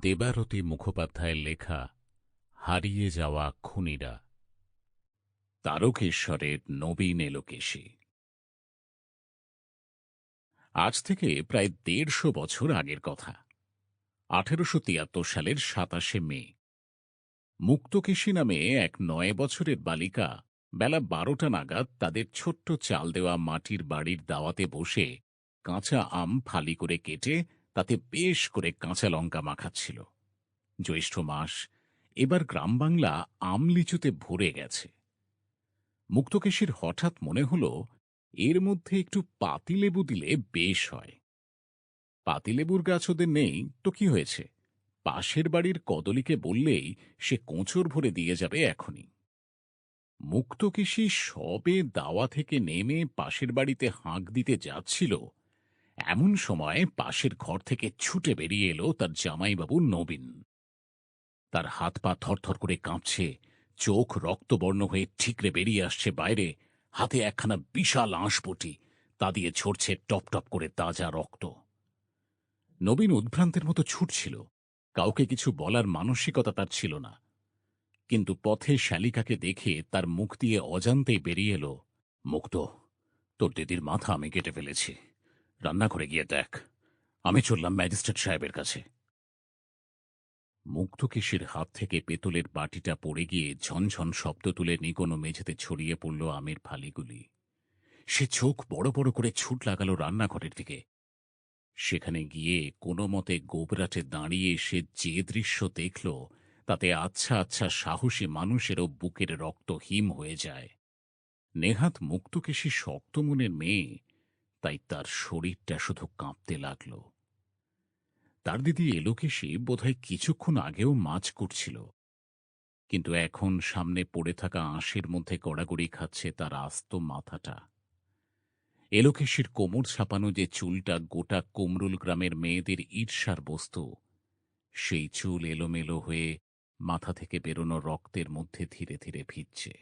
দেবারতী মুখোপাধ্যায়ের লেখা হারিয়ে যাওয়া খুনিরা। তারকেশ্বরের নবীন এলোকেশী। আজ থেকে প্রায় দেড়শো বছর আগের কথা। আঠেরোশো তিয়াত্তর সালের সাতাশে মে। মুক্তকেশী নামে এক নয় বছরের বালিকা বেলা বারোটা নাগাদ তাদের ছোট্ট চাল দেওয়া মাটির বাড়ির দাওয়াতে বসে কাঁচা আম ফালি করে কেটে তাতে বেশ করে কাঁচা লঙ্কা মাখাচ্ছিল। জ্যৈষ্ঠ মাস, এবার গ্রাম বাংলা আম লিচুতে ভরে গেছে। মুক্তকেশীর হঠাৎ মনে হল, এর মধ্যে একটু পাতিলেবু দিলে বেশ হয়। পাতিলেবুর গাছ ওদের নেই, তো কি হয়েছে? পাশের বাড়ির কদলিকে বললেই সে কোঁচর ভরে দিয়ে যাবে এখনই। মুক্তকেশী সবে দাওয়া থেকে নেমে পাশের বাড়িতে হাঁক দিতে যাচ্ছিল এমন সময় পাশের ঘর থেকে ছুটে বেরিয়ে এলো তার জামাইবাবু নবীন। তার হাত পা থরথর করে কাঁপছে, চোখ রক্তবর্ণ হয়ে ঠিকরে বেরিয়ে আসছে বাইরে, হাতে একখানা বিশাল আঁশপটি, তা দিয়ে ঝরছে টপ টপ করে তাজা রক্ত। নবীন উদ্ভ্রান্তের মতো ছুটছিল, কাউকে কিছু বলার মানসিকতা তার ছিল না। কিন্তু পথে শালিকাকে দেখে তার মুখ দিয়ে অজান্তেই বেরিয়ে এলো, মুক্ত, তোর দিদির মাথা আমি কেটে ফেলেছি। রান্নাঘরে গিয়ে দেখ। আমি চললাম ম্যাজিস্ট্রেট সাহেবের কাছে। মুক্তকেশীর হাত থেকে পেতলের বাটিটা পড়ে গিয়ে ঝনঝন শব্দ তুলে নিকোনো মেঝেতে ছড়িয়ে পড়ল আমের ফালিগুলি। সে চোখ বড় বড় করে ছুট লাগালো রান্নাঘরের দিকে। সেখানে গিয়ে কোনো মতে গোবরাটে দাঁড়িয়ে সে যে দৃশ্য দেখল, তাতে আচ্ছা আচ্ছা সাহসী মানুষেরও বুকের রক্ত হিম হয়ে যায়। নেহাত মুক্তকেশী শক্ত মনের মেয়ে তাই তার শরীরটা শুধু কাঁপতে লাগল। তার দিদি এলোকেশী বোধহয় কিছুক্ষণ আগেও মাছ করছিল কিন্তু এখন সামনে পড়ে থাকা আঁশের মধ্যে গড়াগড়ি খাচ্ছে তার আস্ত মাথাটা। এলোকেশীর কোমর ছাপানো যে চুলটা গোটা কুমরুল গ্রামের মেয়েদের ঈর্ষার বস্তু, সেই চুল এলোমেলো হয়ে মাথা থেকে বেরোনো রক্তের মধ্যে ধীরে ধীরে ভিজছে।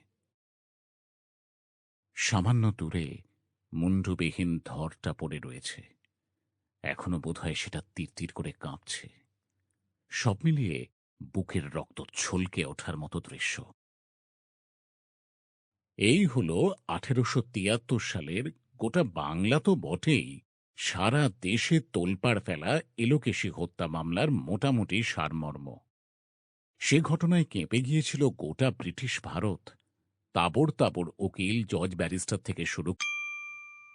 সামান্য দূরে মুন্ডুবিহীন ধরটা পড়ে রয়েছে। এখনও বোধহয় সেটা তীর করে কাঁপছে। সব মিলিয়ে বুকের রক্ত ছলকে ওঠার মতো দৃশ্য। এই হল আঠেরোশো তিয়াত্তর সালের, গোটা বাংলা তো বটেই, সারা দেশে তোলপাড় ফেলা এলোকেশি হত্যা মামলার মোটামুটি সারমর্ম। সে ঘটনায় কেঁপে গিয়েছিল গোটা ব্রিটিশ ভারত। তাবড় তাবড় উকিল, জজ ব্যারিস্টার থেকে শুরু